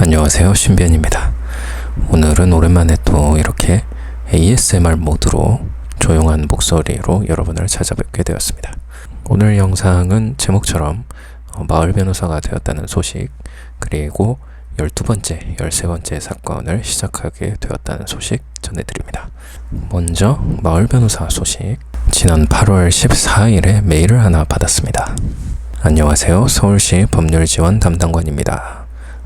안녕하세요. 신변입니다. 오늘은 오랜만에 또 이렇게 ASMR 모드로 조용한 목소리로 여러분을 찾아뵙게 되었습니다. 오늘 영상은 제목처럼 어, 마을 변호사가 되었다는 소식 그리고 12번째, 13번째 사건을 시작하게 되었다는 소식 전해드립니다. 먼저 마을 변호사 소식. 지난 8월 14일에 메일을 하나 받았습니다. 안녕하세요. 서울시 법률지원 담당관입니다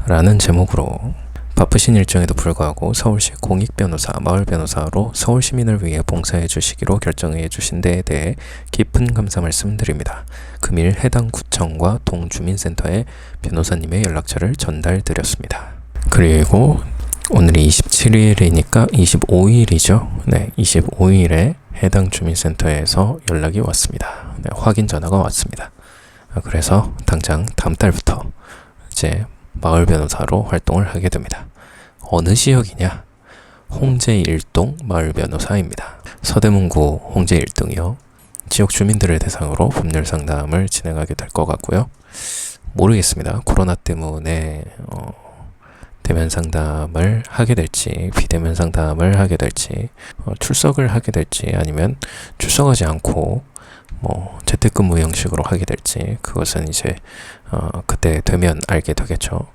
라는 제목으로 바쁘신 일정에도 불구하고 서울시 공익변호사, 마을변호사로 서울 시민을 위해 봉사해 주시기로 결정해 주신 데에 대해 깊은 감사 말씀드립니다. 금일 해당 구청과 동주민센터에 변호사님의 연락처를 전달드렸습니다. 그리고 오늘이 27일이니까 25일이죠. 네, 25일에 해당 주민센터에서 연락이 왔습니다. 네, 확인 전화가 왔습니다. 아, 그래서 당장 다음 달부터 이제 마을 변호사로 활동을 하게 됩니다. 어느 지역이냐? 홍제 일동 마을 변호사입니다. 서대문구 홍제 일동이요. 지역 주민들을 대상으로 법률 상담을 진행하게 될 것 같고요. 모르겠습니다. 코로나 때문에 어, 대면 상담을 하게 될지 비대면 상담을 하게 될지 어, 출석을 하게 될지 아니면 출석하지 않고 뭐 재택근무 형식으로 하게 될지 그것은 이제 어, 그때 되면 알게 되겠죠.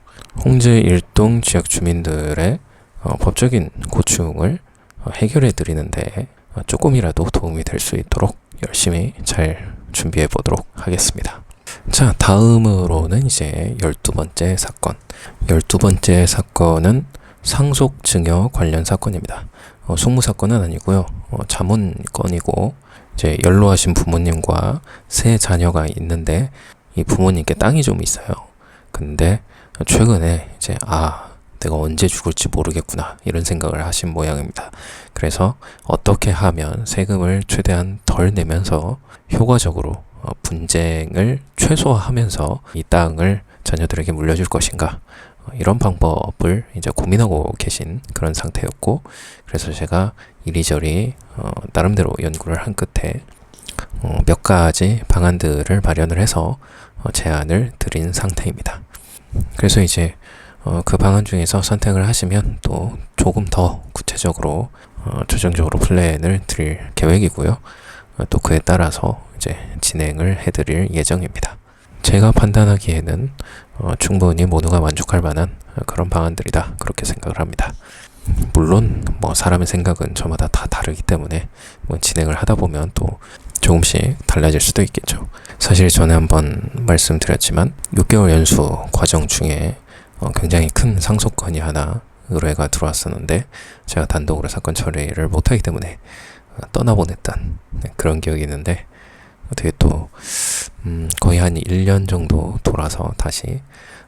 홍제 일동 지역 주민들의 어, 법적인 고충을 어, 해결해 드리는데 어, 조금이라도 도움이 될 수 있도록 열심히 잘 준비해 보도록 하겠습니다. 자, 다음으로는 이제 12번째 사건. 12번째 사건은 상속 증여 관련 사건입니다. 어, 속무 사건은 아니고요. 어, 자문 건이고 이 제 연로하신 부모님과 세 자녀가 있는데 이 부모님께 땅이 좀 있어요. 근데 최근에 이제 아 내가 언제 죽을지 모르겠구나 이런 생각을 하신 모양입니다. 그래서 어떻게 하면 세금을 최대한 덜 내면서 효과적으로 어, 분쟁을 최소화하면서 이 땅을 자녀들에게 물려줄 것인가 어, 이런 방법을 이제 고민하고 계신 그런 상태였고 그래서 제가 이리저리 어, 나름대로 연구를 한 끝에 어, 몇 가지 방안들을 마련을 해서 어, 제안을 드린 상태입니다. 그래서 이제 어, 그 방안 중에서 선택을 하시면 또 조금 더 구체적으로 어, 최종적으로 플랜을 드릴 계획이고요. 어, 또 그에 따라서 이제 진행을 해드릴 예정입니다. 제가 판단하기에는 어, 충분히 모두가 만족할 만한 그런 방안들이다 그렇게 생각을 합니다. 물론 뭐 사람의 생각은 저마다 다 다르기 때문에 뭐 진행을 하다 보면 또 조금씩 달라질 수도 있겠죠. 사실 전에 한번 말씀드렸지만 6개월 연수 과정 중에 어, 굉장히 큰 상속건이 하나 의뢰가 들어왔었는데 제가 단독으로 사건 처리를 못하기 때문에 어, 떠나보냈던 네, 그런 기억이 있는데 어떻게 또 음, 거의 한 1년 정도 돌아서 다시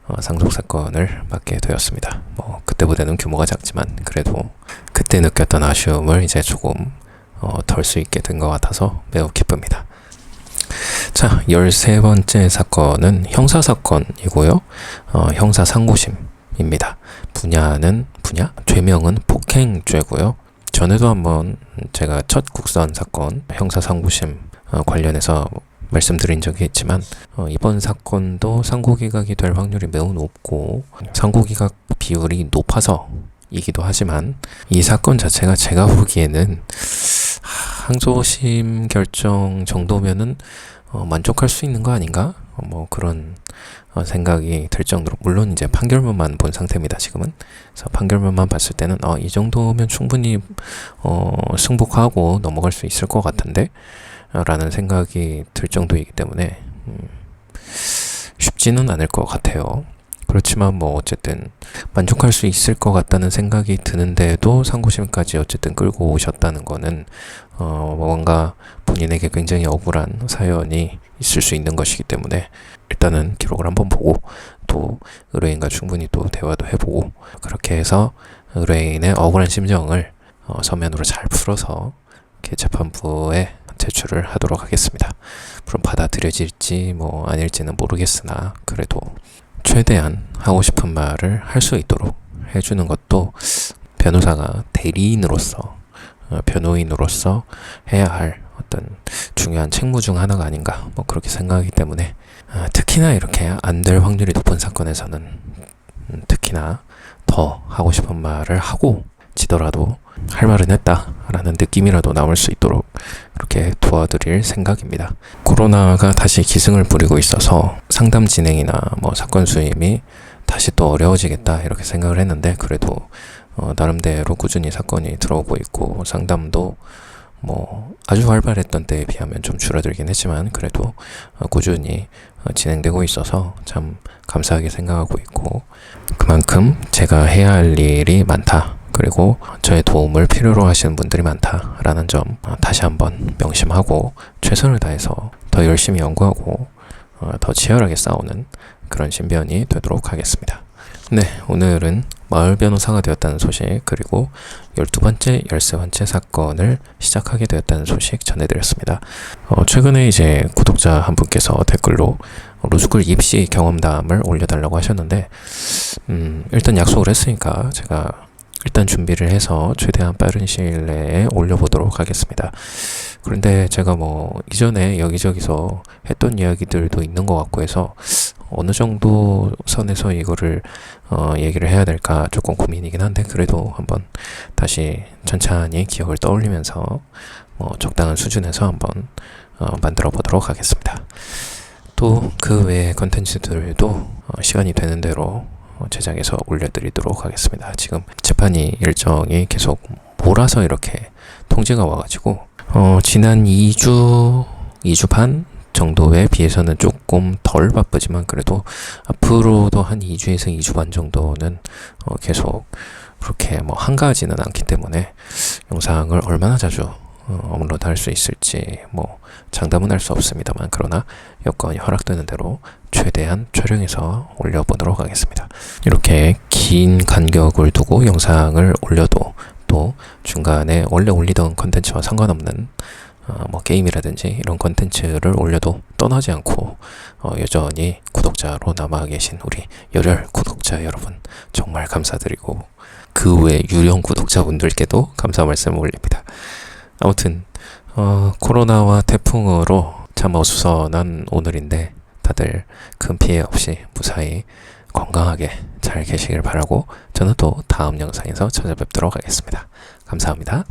어, 상속 사건을 맡게 되었습니다. 뭐 그때보다는 규모가 작지만 그래도 그때 느꼈던 아쉬움을 이제 조금 어, 덜 수 있게 된 것 같아서 매우 기쁩니다. 자, 13번째 사건은 형사 사건이고요. 어, 형사 상고심입니다. 분야는, 분야? 죄명은 폭행죄고요. 전에도 한번 제가 첫 국선 사건, 형사상고심 어, 관련해서 말씀드린 적이 있지만 어, 이번 사건도 상고기각이 될 확률이 매우 높고 상고기각 비율이 높아서 이기도 하지만 이 사건 자체가 제가 보기에는 항소심 결정 정도면은 어, 만족할 수 있는 거 아닌가? 어, 뭐 그런 어, 생각이 들 정도로 물론 이제 판결문만 본 상태입니다 지금은. 그래서 판결문만 봤을 때는 어, 이 정도면 충분히 어, 승복하고 넘어갈 수 있을 것 같은데? 라는 생각이 들 정도이기 때문에 음, 쉽지는 않을 것 같아요 그렇지만 뭐 어쨌든 만족할 수 있을 것 같다는 생각이 드는데도 상고심까지 어쨌든 끌고 오셨다는 거는 어 뭔가 본인에게 굉장히 억울한 사연이 있을 수 있는 것이기 때문에 일단은 기록을 한번 보고 또 의뢰인과 충분히 또 대화도 해보고 그렇게 해서 의뢰인의 억울한 심정을 어 서면으로 잘 풀어서 재판부에 제출을 하도록 하겠습니다. 물론 받아들여질지 뭐 아닐지는 모르겠으나 그래도 최대한 하고 싶은 말을 할 수 있도록 해주는 것도 변호사가 대리인으로서 어, 변호인으로서 해야 할 어떤 중요한 책무 중 하나가 아닌가 뭐 그렇게 생각하기 때문에 어, 특히나 이렇게 안 될 확률이 높은 사건에서는 음, 특히나 더 하고 싶은 말을 하고 지더라도 할 말은 했다 라는 느낌이라도 남을 수 있도록 그렇게 도와드릴 생각입니다. 코로나가 다시 기승을 부리고 있어서 상담 진행이나 뭐 사건 수임이 다시 또 어려워지겠다 이렇게 생각을 했는데 그래도 어, 나름대로 꾸준히 사건이 들어오고 있고 상담도 뭐 아주 활발했던 때에 비하면 좀 줄어들긴 했지만 그래도 어, 꾸준히 어, 진행되고 있어서 참 감사하게 생각하고 있고 그만큼 제가 해야 할 일이 많다. 그리고 저의 도움을 필요로 하시는 분들이 많다라는 점 어, 다시 한번 명심하고 최선을 다해서 더 열심히 연구하고 어, 더 치열하게 싸우는 그런 신변이 되도록 하겠습니다. 네, 오늘은 마을 변호사가 되었다는 소식 그리고 12번째, 13번째 사건을 시작하게 되었다는 소식 전해드렸습니다. 어, 최근에 이제 구독자 한 분께서 댓글로 로스쿨 입시 경험담을 올려달라고 하셨는데 음, 일단 약속을 했으니까 제가 일단 준비를 해서 최대한 빠른 시일 내에 올려보도록 하겠습니다. 그런데 제가 뭐 이전에 여기저기서 했던 이야기들도 있는 것 같고 해서 어느 정도 선에서 이거를 어, 얘기를 해야 될까 조금 고민이긴 한데 그래도 한번 다시 천천히 기억을 떠올리면서 뭐 적당한 수준에서 한번 어, 만들어 보도록 하겠습니다. 또 그 외의 컨텐츠들도 어, 시간이 되는 대로 어, 제작해서 올려드리도록 하겠습니다. 지금 재판이 일정이 계속 몰아서 이렇게 통지가 와가지고 어, 지난 2주, 2주 반 정도에 비해서는 조금 덜 바쁘지만 그래도 앞으로도 한 2주에서 2주 반 정도는 어, 계속 그렇게 뭐 한가하지는 않기 때문에 영상을 얼마나 자주 어, 업로드 할 수 있을지 뭐 장담은 할 수 없습니다만 그러나 여건이 허락되는 대로 최대한 촬영해서 올려보도록 하겠습니다. 이렇게 긴 간격을 두고 영상을 올려도 또 중간에 원래 올리던 컨텐츠와 상관없는 어, 뭐 게임이라든지 이런 컨텐츠를 올려도 떠나지 않고 어, 여전히 구독자로 남아 계신 우리 열혈 구독자 여러분 정말 감사드리고 그 외 유령 구독자분들께도 감사 말씀을 올립니다. 아무튼 어, 코로나와 태풍으로 참 어수선한 오늘인데 다들 큰 피해 없이 무사히 건강하게 잘 계시길 바라고 저는 또 다음 영상에서 찾아뵙도록 하겠습니다. 감사합니다.